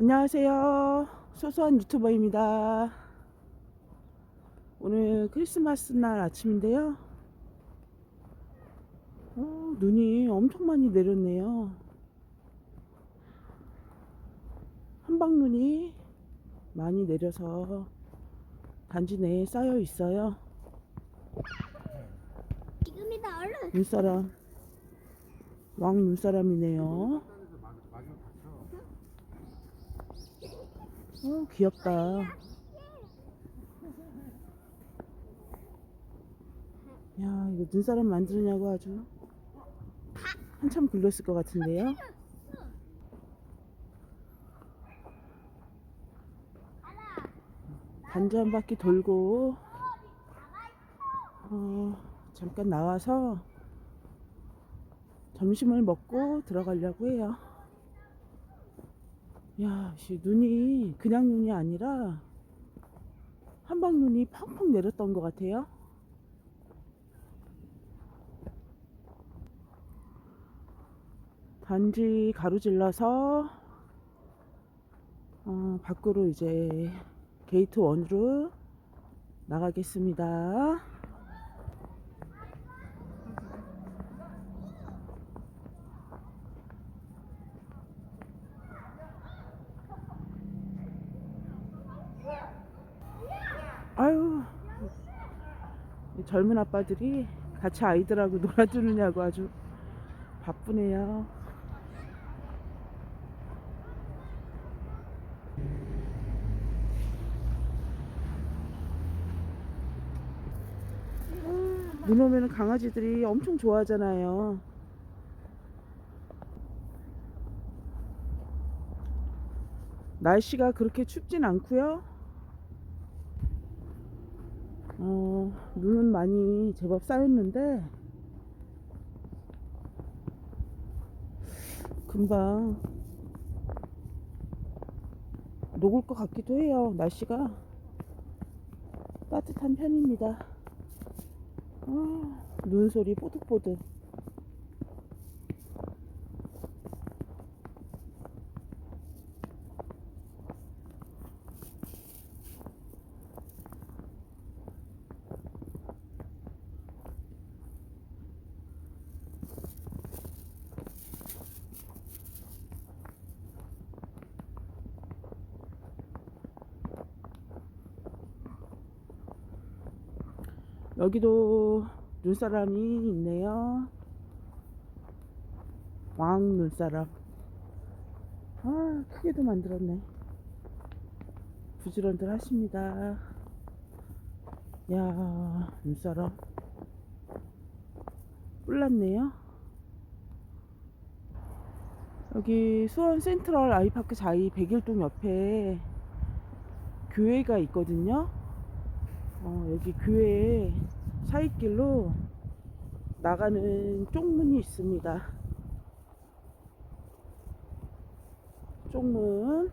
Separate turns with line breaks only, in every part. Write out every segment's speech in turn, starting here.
안녕하세요. 소소한 유튜버입니다. 오늘 크리스마스 날 아침인데요. 어, 눈이 엄청 많이 내렸네요. 한방눈이 많이 내려서 단지 내에 쌓여 있어요.
지금이다 얼른
눈사람. 왕 눈사람이네요. 어, 귀엽다. 야, 이거 눈사람 만드느냐고 아주 한참 굴렸을 것 같은데요. 단지 한 바퀴 돌고 어, 잠깐 나와서 점심을 먹고 들어가려고 해요. 야, 씨, 눈이 그냥 눈이 아니라 한방 눈이 펑펑 내렸던 것 같아요. 단지 가로질러서 어, 밖으로 이제 게이트 원으로 나가겠습니다. 아유, 이 젊은 아빠들이 같이 아이들하고 놀아주느냐고 아주 바쁘네요. 눈 오면 강아지들이 엄청 좋아하잖아요. 날씨가 그렇게 춥진 않고요. 어, 눈은 많이 제법 쌓였는데 금방 녹을 것 같기도 해요. 날씨가 따뜻한 편입니다. 아, 눈 소리 뽀득뽀득. 여기도 눈사람이 있네요. 왕 눈사람. 아, 크게도 만들었네. 부지런들 하십니다. 야, 눈사람. 뿔났네요. 여기 수원 센트럴 아이파크 자이 백일동 옆에 교회가 있거든요. 어, 여기 교회에 사이길로 나가는 쪽문이 있습니다. 쪽문.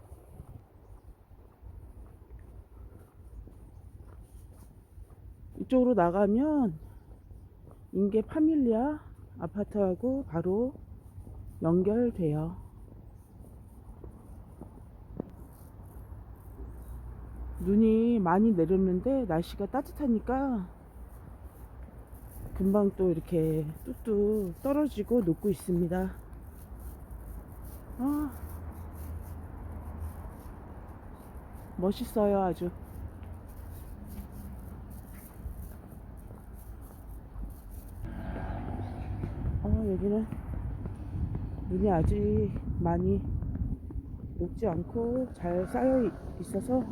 이쪽으로 나가면 인계 파밀리아 아파트하고 바로 연결돼요. 눈이 많이 내렸는데 날씨가 따뜻하니까 금방 또 이렇게 뚝뚝 떨어지고 녹고 있습니다. 아, 멋있어요, 아주. 어, 여기는 눈이 아직 많이 녹지 않고 잘 쌓여 있- 있어서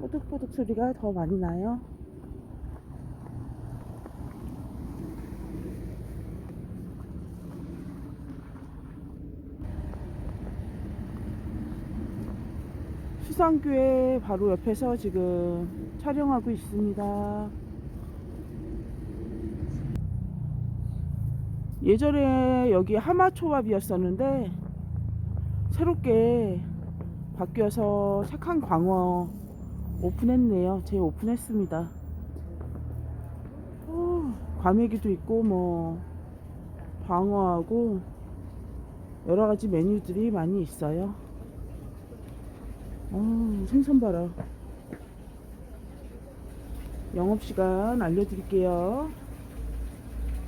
뽀득뽀득 소리가 더 많이 나요. 수상교회 바로 옆에서 지금 촬영하고 있습니다. 예전에 여기 하마초밥이었었는데 새롭게 바뀌어서 착한 광어 오픈했네요. 제 오픈했습니다. 어, 과메기도 있고 뭐 광어하고 여러 가지 메뉴들이 많이 있어요. 어, 생선 봐라. 영업시간 알려드릴게요.